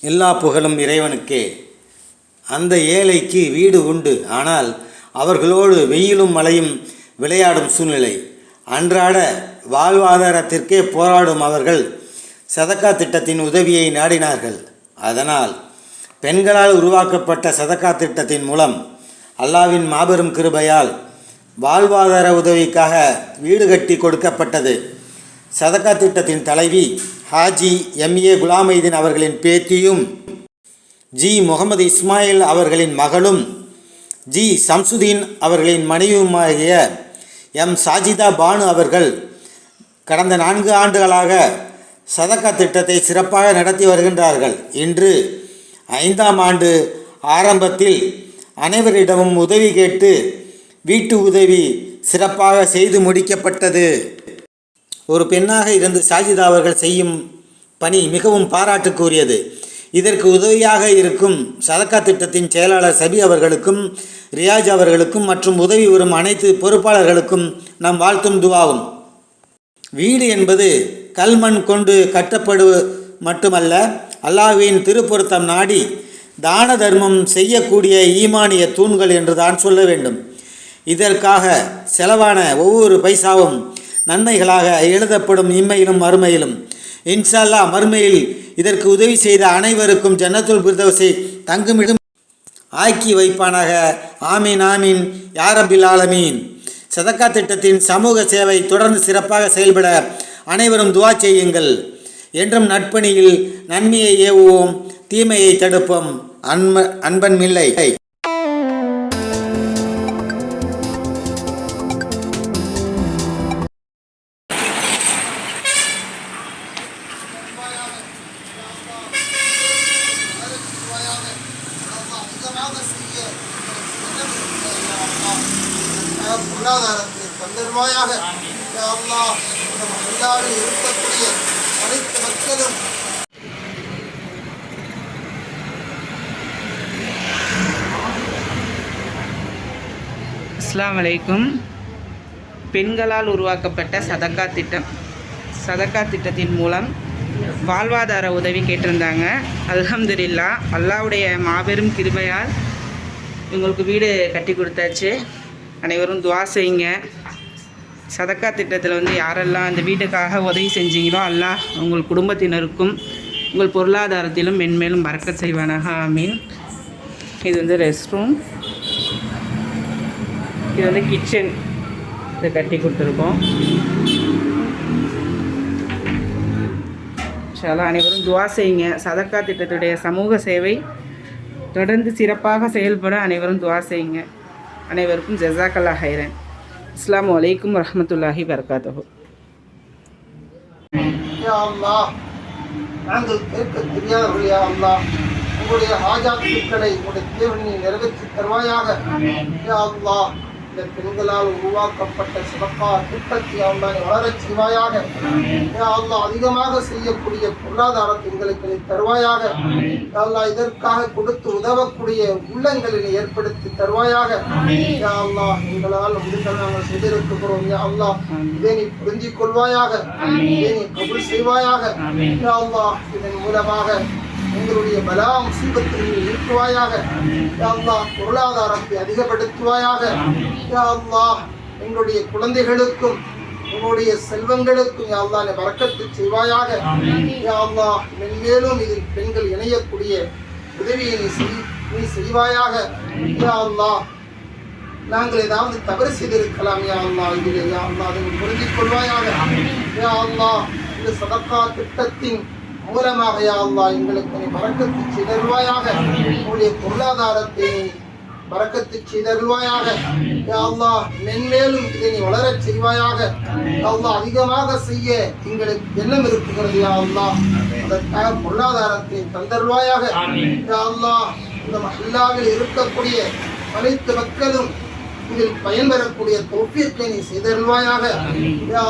எல்லா புகழும் இறைவனுக்கே. அந்த ஏழைக்கு வீடு உண்டு. ஆனால் அவர்களோடு வெயிலும் மழையும் விளையாடும் சூழ்நிலை. அன்றாட வாழ்வாதாரத்திற்கே போராடும் அவர்கள் சதக்கா திட்டத்தின் உதவியை நாடினார்கள். அதனால் பெண்களால் உருவாக்கப்பட்ட சதக்கா திட்டத்தின் மூலம் அல்லாவின் மாபெரும் கிருபையால் வாழ்வாதார உதவிக்காக வீடு கட்டி கொடுக்கப்பட்டது. சதக்கா திட்டத்தின் தலைவி ஹாஜி எம்ஏ குலாமைதீன் அவர்களின் பேத்தியும் ஜி முகமது இஸ்மாயில் அவர்களின் மகளும் ஜி சம்சுதீன் அவர்களின் மனைவியுமாகிய எம் சாஜிதா பானு அவர்கள் கடந்த நான்கு ஆண்டுகளாக சதக்கா திட்டத்தை சிறப்பாக நடத்தி வருகின்றார்கள். இன்று ஐந்தாம் ஆண்டு ஆரம்பத்தில் அனைவரிடமும் உதவி கேட்டு வீட்டு உதவி சிறப்பாக செய்து முடிக்கப்பட்டது. ஒரு பெண்ணாக இருந்து சாஜிதா அவர்கள் செய்யும் பணி மிகவும் பாராட்டுக்குரியது. இதற்கு உதவியாக இருக்கும் சதக்கா திட்டத்தின் செயலாளர் சபி அவர்களுக்கும் ரியாஜ் அவர்களுக்கும் மற்றும் உதவி வரும் அனைத்து பொறுப்பாளர்களுக்கும் நம் வாழ்த்தும் துவாவும். வீடு என்பது கல்மண் கொண்டு கட்டப்படு மட்டுமல்ல அல்லாஹுவின் திருப்பொருத்தம் நாடி தான தர்மம் செய்யக்கூடிய ஈமானிய தூண்கள் என்று தான் சொல்ல வேண்டும். இதற்காக செலவான ஒவ்வொரு பைசாவும் நன்மைகளாக எழுதப்படும் இம்மையிலும் மறுமையிலும். இன்ஷால்லா மறுமையில் இதற்கு உதவி செய்த அனைவருக்கும் ஜன்னத்துல் பிர்தவசை தங்குமிடும் ஆக்கி வைப்பானாக. ஆமீன் ஆமீன். யாரபில் ஆலமீன். சதக்கா திட்டத்தின் சமூக சேவை தொடர்ந்து சிறப்பாக செயல்பட அனைவரும் துவா செய்யுங்கள். என்றும் நட்பணியில் நன்மையை ஏவுவோம் தீமையை தடுப்போம். அன்ப அன்பன் மில்லை பொருளாதாரத்தை தந்தருவாயாக யா நம்ம எல்லாரும் இருக்கக்கூடிய அனைத்து மக்களும் அஸ்ஸலாமு அலைக்கும். பெண்களால் உருவாக்கப்பட்ட சதக்கா திட்டம். சதக்கா திட்டத்தின் மூலம் வாழ்வாதார உதவி கேட்டிருந்தாங்க. அல்ஹம்துலில்லா அல்லாவுடைய மாபெரும் கிருமையால் இவங்களுக்கு வீடு கட்டி கொடுத்தாச்சு. அனைவரும் துவா செய்யுங்க. சதக்கா திட்டத்தில் வந்து யாரெல்லாம் அந்த வீட்டுக்காக உதவி செஞ்சீங்களோ அல்லாஹ் உங்கள் குடும்பத்தினருக்கும் உங்கள் பொருளாதாரத்திலும் மென்மேலும் மறக்க செய்வானாக. ஆமீன். இது வந்து ரெஸ்ட் ரூம் இது வந்து கிச்சன் இதை கட்டி கொடுத்துருக்கோம். இன்ஷா அனைவரும் துவா செய்யுங்க. சதக்கா திட்டத்துடைய சமூக சேவை தொடர்ந்து சிறப்பாக செயல்பட அனைவரும் துவா செய்யுங்க. அனைவருக்கும் ஜசாக்கல்லா ஹைரன் அஸ்ஸலாமு அலைக்கும் வரஹ்மத்துல்லாஹி வரகாத்துஹு யா அல்லாஹ் நாங்கள் கேட்க தெரியாதவர்கள் யா அல்லாஹ் உங்களுடைய ஹாஜாத்துக்களை உங்களுடைய தேவனை நிறைவேற்றி தருவாயாக. யா அல்லாஹ் இந்த பெண்களால் உருவாக்கப்பட்ட சிறப்பா திட்டத்தை அல்லாஹ் நீ வளரச் செய்வாயாக. யா அல்லாஹ் அதிகமாக செய்யக்கூடிய பொருளாதாரத்தை எங்களுக்கு நீ தருவாயாக. யா அல்லாஹ் இதற்காக கொடுத்து உதவக்கூடிய உள்ளங்களை நீ ஏற்படுத்தி தருவாயாக. யா அல்லாஹ் எங்களால் முடிந்த நாங்கள் செய்திருக்கிறோம். யா அல்லாஹ் இதை நீ புரிஞ்சிக் கொள்வாயாக. இதை நீ கபுல் செய்வாயாக. யா அல்லாஹ் இதன் மூலமாக எங்களுடைய பலா முசீபத்தில் இருக்குவாயாக யா பொருளாதாரத்தை அதிகப்படுத்துவாயாக. யா எங்களுடைய குழந்தைகளுக்கும் உங்களுடைய செல்வங்களுக்கும் யா அல்லாஹ் வரக்கத்து செய்வாயாக. யா மென்மேலும் இதில் பெண்கள் இணையக்கூடிய உதவியை நீ செய் நீ செய்வாயாக. யா நாங்கள் ஏதாவது தவறு செய்திருக்கலாம் யா இதில் இதிலே அதை புரிஞ்சிக் கொள்வாயாக. யா இந்த சதக்கா திட்டத்தின் மூலமாக யா அல்லாஹ் எங்களுக்கு நீ பறக்கத்து செய்தருவாயாக உங்களுடைய பொருளாதாரத்தை பறக்கத்து செய்தருவாயாக யா அல்லாஹ் மென்மேலும் இதை நீ வளரச் செய்வாயாக. யா அல்லாஹ் அதிகமாக செய்ய எங்களுக்கு எண்ணம் இருக்குகிறது யா அல்லாஹ். அதற்காக பொருளாதாரத்தை தந்தருவாயாக யா அல்லாஹ் இந்த மஹல்லாவில் இருக்கக்கூடிய அனைத்து மக்களும் இதில் பயன்பெறக்கூடிய தௌஃபீக்கை நீ செய்தருள்வாயாக. யா